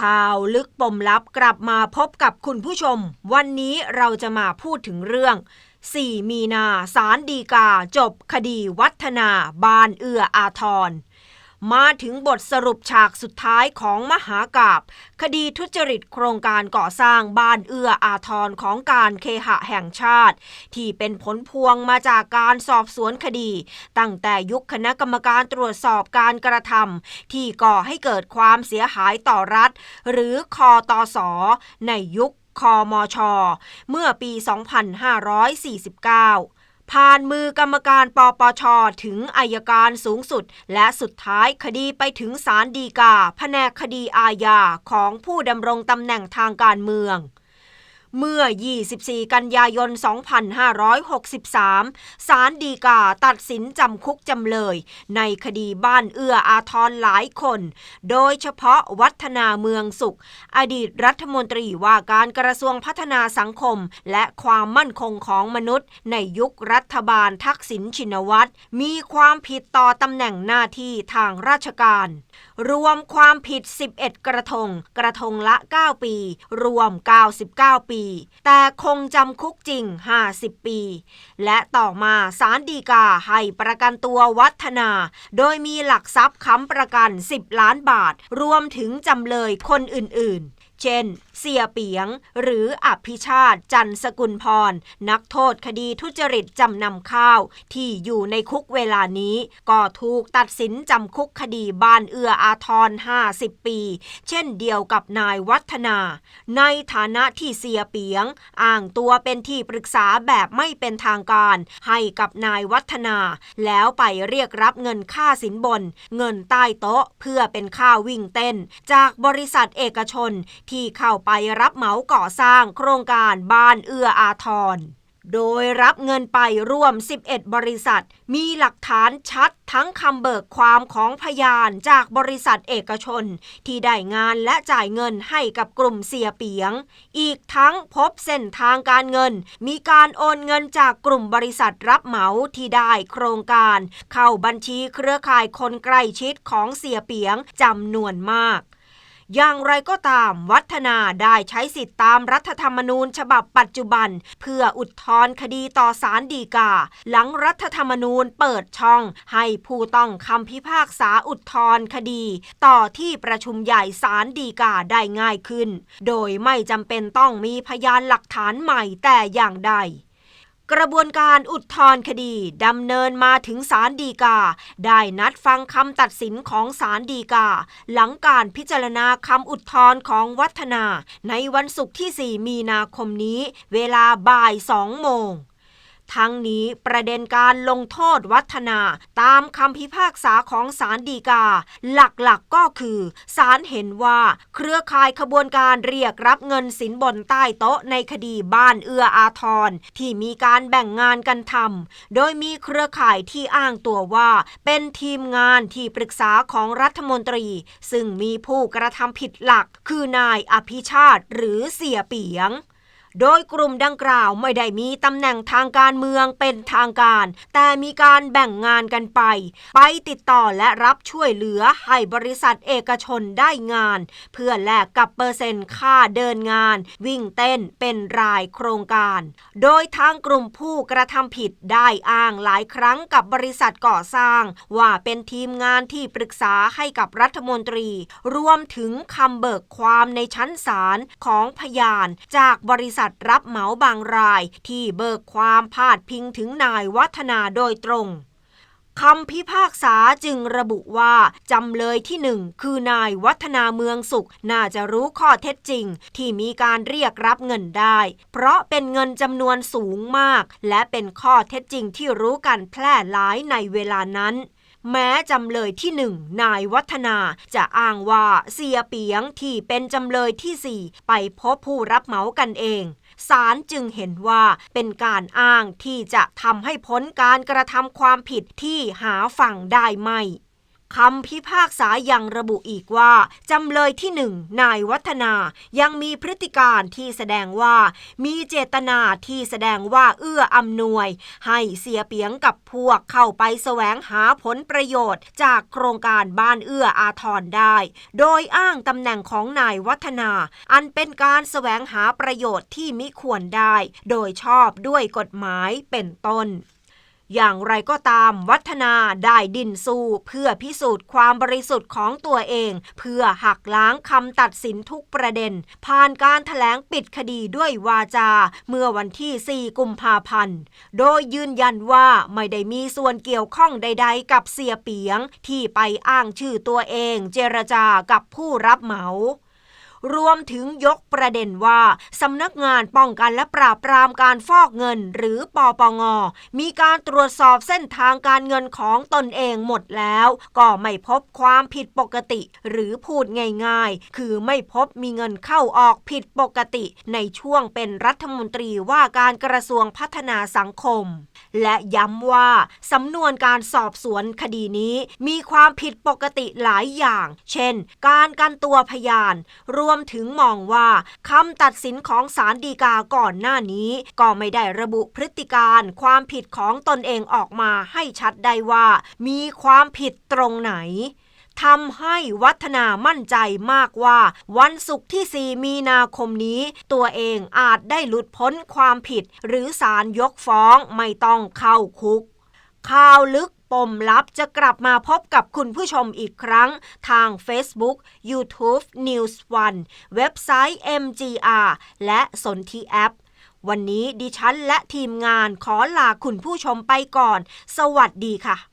ข่าวลึกปมลับกลับมาพบกับคุณผู้ชม วันนี้เราจะมาพูดถึงเรื่อง 4 มีนาสารดีกา จบคดีวัฒนา บานเอื้ออาทร มาถึงบทสรุปฉากสุดท้ายของมหากาบคดีทุจริตโครงการก่อสร้างบ้านเอื้ออาทรของการเคหะแห่งชาติ ที่เป็นผลพวงมาจากการสอบสวนคดี ตั้งแต่ยุคคณะกรรมการตรวจสอบการกระทำที่ก่อให้เกิดความเสียหายต่อรัฐ หรือคอตอสอในยุคคอมชเมื่อปี 2549 ผ่านมือกรรมการปปช ถึงอายการสูงสุด และสุดท้ายคดีไปถึงศาลฎีกา แผนกคดีอาญาของผู้ดำรงตำแหน่งทางการเมือง เมื่อ 24 กันยายน 2563 ศาลฎีกาตัดสินจำคุกจำเลย ในคดีบ้านเอื้ออาทรหลายคน โดยเฉพาะวัฒนาเมืองสุข อดีตรัฐมนตรีว่าการกระทรวงพัฒนาสังคม และความมั่นคงของมนุษย์ ในยุครัฐบาลทักษิณชินวัตร มีความผิดต่อตำแหน่งหน้าที่ทางราชการ รวมความผิด 11 กระทง กระทงละ 9 ปี รวม 99 ปีแต่คงจำคุกจริง 50 ปี และต่อมาศาลฎีกาให้ประกันตัววัฒนา โดยมีหลักทรัพย์ค้ำประกัน 10 ล้านบาท รวมถึงจำเลยคนอื่นๆ เช่น เสียเปียง หรืออภิชาติจันสกุลพร นักโทษคดีทุจริตจำนำข้าว ที่อยู่ในคุกเวลานี้ ก็ถูกตัดสินจำคุกคดีบ้านเอื้ออาทร 50 ปี เช่นเดียวกับนายวัฒนา ในฐานะที่เสียเปียง อ้างตัวเป็นที่ปรึกษาแบบไม่เป็นทางการ ให้กับนายวัฒนา แล้วไปเรียกรับเงินค่าสินบน เงินใต้โต๊ะเพื่อเป็นค่าวิ่งเต้น จากบริษัทเอกชนที่เข้าไปรับเหมาก่อสร้างโครงการบ้านเอื้ออาทร โดยรับเงินไปร่วม 11 บริษัท มีหลักฐานชัดทั้งคำเบิกความของพยานจากบริษัทเอกชน ที่ได้งานและจ่ายเงินให้กับกลุ่มเสียเปียง อีกทั้งพบเส้นทางการเงิน มีการโอนเงินจากกลุ่มบริษัทรับเหมาที่ได้โครงการ เข้าบัญชีเครือข่ายคนใกล้ชิดของเสียเปียงจำนวนมาก อย่างไรก็ตาม วัฒนาได้ใช้สิทธิตามรัฐธรรมนูญฉบับปัจจุบัน เพื่ออุทธรณ์คดีต่อศาลฎีกา หลังรัฐธรรมนูญเปิดช่อง ให้ผู้ต้องคำพิพากษาอุทธรณ์คดี ต่อที่ประชุมใหญ่ศาลฎีกาได้ง่ายขึ้น โดยไม่จำเป็นต้องมีพยานหลักฐานใหม่แต่อย่างใด กระบวนการอุทธรณ์คดีดำเนินมาถึงศาลฎีกา ได้นัดฟังคำตัดสินของศาลฎีกา หลังการพิจารณาคำอุทธรณ์ของวัฒนา ในวันศุกร์ที่ 4 มีนาคมนี้ เวลาบ่าย 2 โมง ทั้งนี้ประเด็นการลงโทษวัฒนา ตามคำพิพากษาของศาลฎีกา หลักๆกก็คือศาลเห็นว่าเครือข่ายขบวนการเรียกรับเงินสินบนใต้โต๊ะในคดีบ้านเอื้ออาทรที่มีการแบ่งงานกันทำโดยมีเครือข่ายที่อ้างตัวว่า เป็นทีมงานที่ปรึกษาของรัฐมนตรี ซึ่งมีผู้กระทำผิดหลัก คือนายอภิชาติหรือเสียเปียง โดยกลุ่มดังกล่าวไม่ได้มีตำแหน่งทางการเมืองเป็นทางการ แต่มีการแบ่งงานกันไป ไปติดต่อและรับช่วยเหลือให้บริษัทเอกชนได้งาน เพื่อแลกกับเปอร์เซ็นต์ค่าเดินงาน วิ่งเต้นเป็นรายโครงการ โดยทางกลุ่มผู้กระทำผิดได้อ้างหลายครั้งกับบริษัทก่อสร้าง ว่าเป็นทีมงานที่ปรึกษาให้กับรัฐมนตรี รวมถึงคำเบิกความในชั้นศาลของพยานจากบริษัทษัทรับเหมาบางราย ที่เบิกความพาดพิงถึงนายวัฒนาโดยตรงคำพิพากษาจึงระบุว่า จำเลยที่หนึ่งคือนายวัฒนาเมืองสุข น่าจะรู้ข้อเท็จจริง ที่มีการเรียกรับเงินได้ เพราะเป็นเงินจำนวนสูงมาก และเป็นข้อเท็จจริงที่รู้กันแพร่หลายในเวลานั้น แม้จำเลยที่หนึ่งนายวัฒนาจะอ้างว่าเสียเปียงที่เป็นจำเลยที่สี่ไปพบผู้รับเหมากันเองศาลจึงเห็นว่าเป็นการอ้างที่จะทำให้พ้นการกระทำความผิดที่หาฝั่งได้ไม่ คำพิพากษายังระบุอีกว่าจำเลยที่หนึ่งนายวัฒนายังมีพฤติการที่แสดงว่า มีเจตนาที่แสดงว่าเอื้ออำนวย ให้เสียเปียงกับพวกเข้าไปแสวงหาผลประโยชน์ จากโครงการบ้านเอื้ออาทรได้ โดยอ้างตำแหน่งของนายวัฒนา อันเป็นการแสวงหาประโยชน์ที่มิควรได้ โดยชอบด้วยกฎหมายเป็นต้น อย่างไรก็ตามวัฒนาได้ดินสู้เพื่อพิสูจน์ความบริสุทธิ์ของตัวเอง เพื่อหักล้างคำตัดสินทุกประเด็น ผ่านการถแถลงปิดคดีด้วยวาจา เมื่อวันที่ 4 กุมภาพันธ์ โดยยืนยันว่าไม่ได้มีส่วนเกี่ยวข้องใด ๆ กับเสียเปียงที่ไปอ้างชื่อตัวเองเจรจากับผู้รับเหมา รวมถึงยกประเด็นว่าสำนักงานป้องกันและปราบปรามการฟอกเงินหรือปอปง มีการตรวจสอบเส้นทางการเงินของตนเองหมดแล้ว ก็ไม่พบความผิดปกติ หรือพูดง่ายๆ คือไม่พบมีเงินเข้าออกผิดปกติ ในช่วงเป็นรัฐมนตรีว่าการกระทรวงพัฒนาสังคม และย้ำว่าสำนวนการสอบสวนคดีนี้ มีความผิดปกติหลายอย่าง เช่น การกันตัวพยานรวมมถึงมองว่าคำตัดสินของศาลฎีกาก่อนหน้านี้ ก็ไม่ได้ระบุพฤติการความผิดของตนเองออกมาให้ชัดได้ว่า มีความผิดตรงไหนทำให้วัฒนามั่นใจมากว่า วันศุกร์ที่ 4 มีนาคมนี้ ตัวเองอาจได้หลุดพ้นความผิด หรือศาลยกฟ้องไม่ต้องเข้าคุก ข่าวลึก ปมลับจะกลับมาพบกับคุณผู้ชมอีกครั้งทาง Facebook YouTube News One เว็บไซต์ MGR และสนทีแอป วันนี้ดิฉันและทีมงานขอลาคุณผู้ชมไปก่อน สวัสดีค่ะ